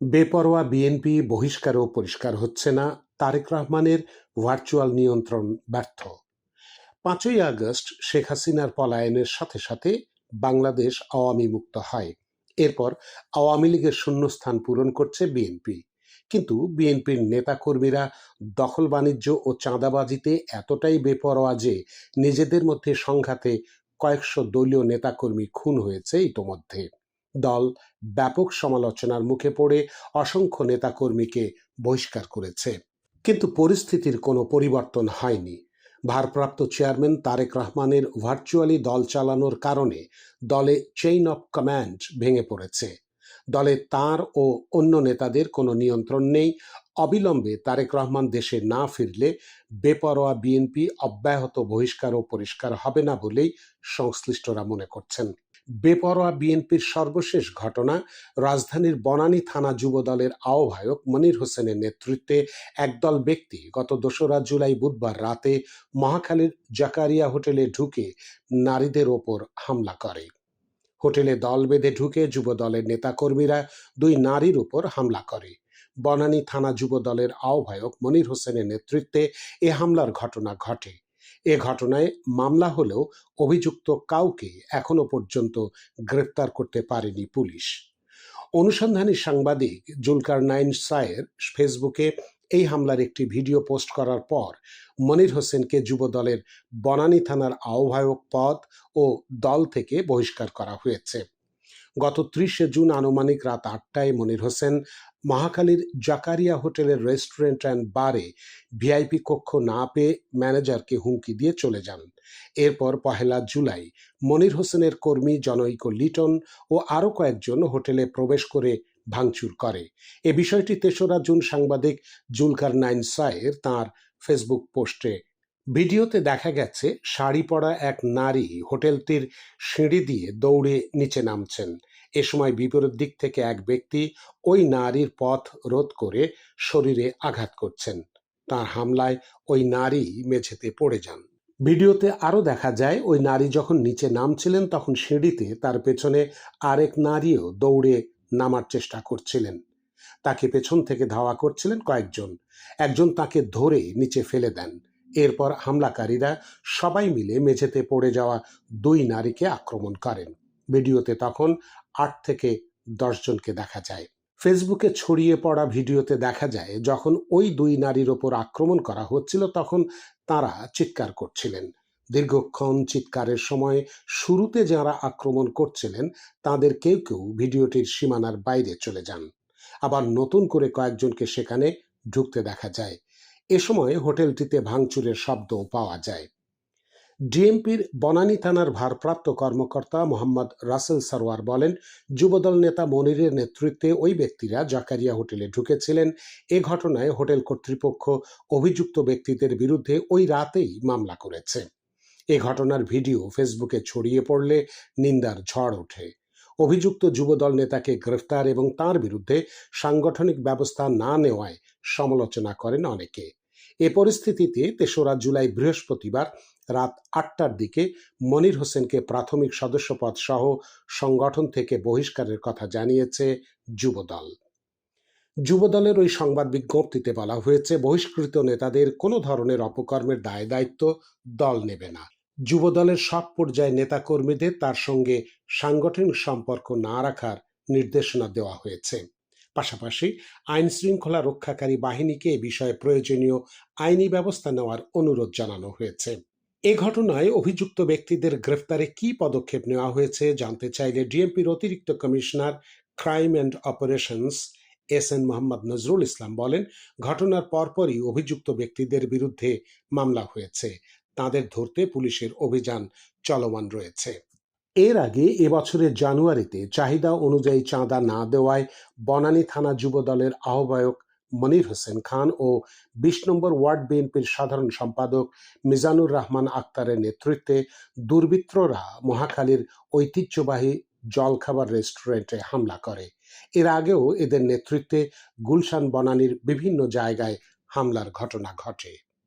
বেপরোয়া বিএনপি বহিষ্কারও পরিষ্কার হচ্ছে না, তারেক রহমানের ভার্চুয়াল নিয়ন্ত্রণ ব্যর্থ। পাঁচই আগস্ট শেখ হাসিনার পলায়নের সাথে সাথে বাংলাদেশ আওয়ামী মুক্ত হয়। এরপর আওয়ামী লীগের শূন্যস্থান পূরণ করছে বিএনপি। কিন্তু বিএনপির নেতাকর্মীরা দখল বাণিজ্য ও চাঁদাবাজিতে এতটাই বেপরোয়া যে নিজেদের মধ্যে সংঘাতে কয়েকশো দলীয় নেতাকর্মী খুন হয়েছে ইতোমধ্যে। দল ব্যাপক সমালোচনার মুখে পড়ে অসংখ্য নেতাকর্মীকে বহিষ্কার করেছে। কিন্তু পরিস্থিতির কোনো পরিবর্তন হয়নি। ভারপ্রাপ্ত চেয়ারম্যান তারেক রহমানের ভার্চুয়ালি দল চালানোর কারণে দলে চেইন অফ কমান্ড ভেঙে পড়েছে। দলে তার ও অন্য নেতাদের কোনো নিয়ন্ত্রণ নেই। অবিলম্বে তারেক রহমান দেশে না ফিরলে বেপরোয়া বিএনপি অব্যাহত বহিষ্কার ও পরিষ্কার হবে না বলেই সংশ্লিষ্টরা মনে করছেন। বেপরোয়া বিএনপির সর্বশেষ ঘটনা রাজধানীর বনানী থানা যুবদলের আহ্বায়ক মনির হোসেনের নেতৃত্বে একদল ব্যক্তি গত দোসরা জুলাই বুধবার রাতে মহাখালীর জাকারিয়া হোটেলে ঢুকে নারীদের ওপর হামলা করে। হোটেলে দল বেঁধে ঢুকে যুবদলের নেতাকর্মীরা দুই নারীর উপর হামলা করে। বনানী থানা যুবদলের আহ্বায়ক মনির হোসেনের নেতৃত্বে এ হামলার ঘটনা ঘটে। এ ঘটনায় মামলা হলেও অভিযুক্ত কাউকে এখনও পর্যন্ত গ্রেফতার করতে পারেনি পুলিশ। অনুসন্ধানী সাংবাদিক জুলকার নাইন সায়ের ফেসবুকে এই হামলার একটি ভিডিও পোস্ট করার পর মনির হোসেনকে যুবদলের বনানী থানার আহ্বায়ক পদ ও দল থেকে বহিষ্কার করা হয়েছে। গত ত্রিশে জুন আনুমানিক রাত আটটায় মনির হোসেন মহাখালীর জাকারিয়া হোটেলের রেস্টুরেন্ট অ্যান্ড বারে ভিআইপি কক্ষ না পেয়ে ম্যানেজারকে হুমকি দিয়ে চলে যান। এরপর পহেলা জুলাই মনির হোসেনের কর্মী জনৈক লিটন ও আরও কয়েকজন হোটেলে প্রবেশ করে ভাঙচুর করে। এ বিষয়টি তেসরা জুন সাংবাদিক জুলকার নাইন সায়ের তাঁর ফেসবুক পোস্টে। ভিডিওতে দেখা গেছে শাড়ি পরা এক নারী হোটেলটির সিঁড়ি দিয়ে দৌড়ে নিচে নামছেন। এ সময় বিপরীত দিক থেকে এক ব্যক্তি ওই নারীর পথ রোধ করে শরীরে আঘাত করছেন। তার হামলায় ওই নারী মেঝেতে পড়ে যান। ভিডিওতে আরও দেখা যায়, ওই নারী যখন নিচে নামছিলেন তখন সিঁড়িতে তার পেছনে আরেক নারীও দৌড়ে নামার চেষ্টা করছিলেন। তাকে পেছন থেকে ধাওয়া করছিলেন কয়েকজন। একজন তাকে ধরে নিচে ফেলে দেন। এরপর হামলাকারীরা সবাই মিলে মেঝেতে পড়ে যাওয়া দুই নারীকে আক্রমণ করেন। ভিডিওতে তখন আট থেকে দশজনকে দেখা যায়। ফেসবুকে ছড়িয়ে পড়া ভিডিওতে দেখা যায়, যখন ওই দুই নারীর ওপর আক্রমণ করা হচ্ছিল, তখন তারা চিৎকার করছিলেন। দীর্ঘক্ষণ চিৎকারের সময় শুরুতে যারা আক্রমণ করছিলেন, তাদের কেউ কেউ ভিডিওটির সীমানার বাইরে চলে যান। আবার নতুন করে কয়েকজনকে সেখানে ঢুকতে দেখা যায়। এ সময় হোটেলটিতে ভাঙচুরের শব্দও পাওয়া যায়। ডিএমপির বনানী থানার ভারপ্রাপ্ত কর্মকর্তা মোহাম্মদ রাসেল সারোয়ার বলেন, যুবদল নেতা মনিরের নেতৃত্বে ওই ব্যক্তিরা জাকারিয়া হোটেলে ঢুকেছিলেন। এ ঘটনায় হোটেল কর্তৃপক্ষ অভিযুক্ত ব্যক্তিদের বিরুদ্ধে ওই রাতেই মামলা করেছে। এ ঘটনার ভিডিও ফেসবুকে ছড়িয়ে পড়লে নিন্দার ঝড় ওঠে। অভিযুক্ত যুবদল নেতাকে গ্রেফতার এবং তার বিরুদ্ধে সাংগঠনিক ব্যবস্থা না নেওয়ায় সমালোচনা করেন অনেকে। এ পরিস্থিতিতে তেসরা জুলাই বৃহস্পতিবার রাত আটটার দিকে মনির হোসেনকে প্রাথমিক সদস্যপদ সহ সংগঠন থেকে বহিষ্কারের কথা জানিয়েছে যুবদল। যুবদলের ওই সংবাদ বিজ্ঞপ্তিতে বলা হয়েছে, বহিষ্কৃত নেতাদের কোনো ধরনের অপকর্মের দায় দায়িত্ব দল নেবে না। যুবদলের সব পর্যায়ে নেতাকর্মীদের তার সঙ্গে সাংগঠনিক সম্পর্ক না রাখার নির্দেশনা দেওয়া হয়েছে। পাশাপাশি আইন শৃঙ্খলা রক্ষাকারী বাহিনীকে এ বিষয়ে প্রয়োজনীয় আইনি ব্যবস্থা নেওয়ার অনুরোধ জানানো হয়েছে। এ ঘটনায় অভিযুক্ত ব্যক্তিদের গ্রেফতারে কি পদক্ষেপ নেওয়া হয়েছে জানতে চাইলে ডিএমপির অতিরিক্ত commissioner crime and operations S N Mohammad Nazrul Islam বলেন, ঘটনার পরপরই অভিযুক্ত ব্যক্তিদের বিরুদ্ধে মামলা হয়েছে। তাদের ধরতে পুলিশের অভিযান চলমান রয়েছে। এর আগে এবছরের জানুয়ারিতে চাহিদা অনুযায়ী চাঁদা না দেওয়ায় বনানী থানা যুবদলের আহ্বায়ক মনির হোসেন খান ও বিশ নম্বর ওয়ার্ড বিএনপির সাধারণ সম্পাদক মিজানুর রহমান আক্তারের নেতৃত্বে দুর্বৃত্তরা মহাখালীর ঐতিহ্যবাহী জলখাবার রেস্টুরেন্টে হামলা করে। এর আগেও এদের নেতৃত্বে গুলশান বনানীর বিভিন্ন জায়গায় হামলার ঘটনা ঘটে।